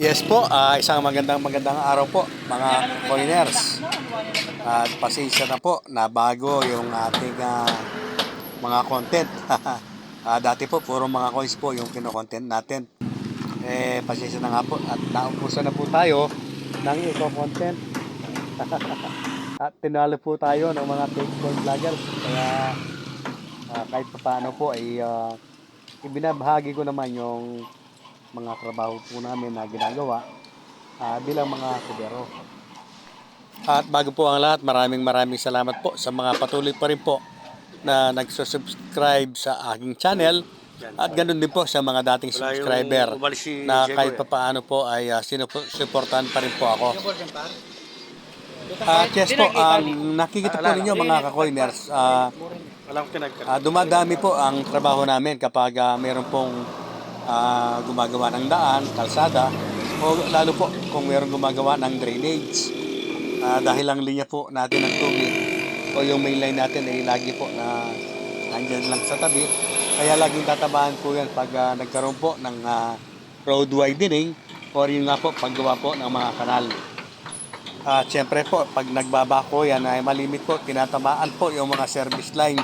Yes po, ah, isang magandang magandang araw po mga coiners. At pasensya na po na bago yung ating ah, mga content. Ah, dati po puro mga coins po yung kino-content natin. Eh pasensya na nga po at naupusan na po tayo ng eco-content. at tinalo po tayo ng mga fake coin vloggers. Kaya ah, kahit pa paano po ay ah, ibinabahagi ko naman yung mga trabaho po namin na ginagawa ah, bilang mga kubero. At bago po ang lahat, maraming maraming salamat po sa mga patuloy pa rin po na nagsusubscribe sa aking channel at ganun din po sa mga dating subscriber na kahit eh. pa paano po ay uh, sinuportahan pa rin po ako. At yes po, ang nakikita po ninyo mga ka-coiners, ah, Walang pinagka. Ah, dumadami po ang trabaho namin kapag ah, meron pong ah, gumagawa ng daan, kalsada, o lalo po kung meron gumagawa ng drainage. Ah, dahil ang linya po natin ng tubig o yung main line natin ay lagi po na nandyan lang sa tabi. Kaya laging tatabahan po yan pag ah, nagkaroon po ng ah, road widening or yung nga po paggawa po ng mga kanal. At syempre po, pag nagbabako yan ay malimit po, tinatamaan po yung mga service line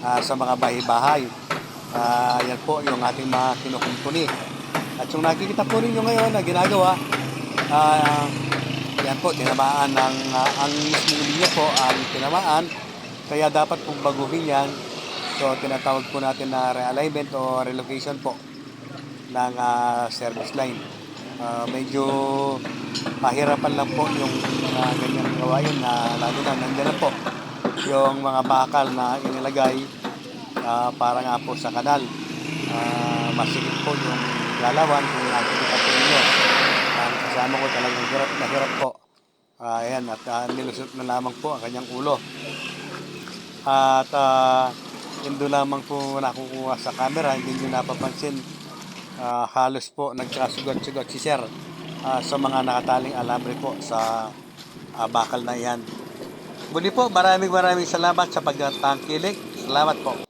ah, sa mga bahay-bahay. Ah, yan po yung ating mga kinukumpuni. At yung nakikita po ninyo ngayon na ginagawa, ah, yan po, tinamaan ng, ah, ang mismong linya po ang tinamaan. Kaya dapat pong baguhin yan. So, tinatawag po natin na realignment o relocation po ng ah, service line. Ah, medyo pahirapan lang po yung uh, ganyan gawain na lalo na nandiyan na po yung mga bakal na inilagay ah, para nga po sa kanal. Ah, masigit po yung lalawan kung nakikita po ninyo. Ang kasama ko talagang hirap na hirap po. Ah, ayan, at uh, nilusot na lamang po ang kanyang ulo. At uh, hindi lamang po nakukuha sa camera, hindi nyo napapansin. Ah, halos po nagkasugat-sugat si Sir ah, sa mga nakataling alambre po sa ah, bakal na iyan. Muli po, maraming maraming salamat sa pagtangkilik. Salamat po.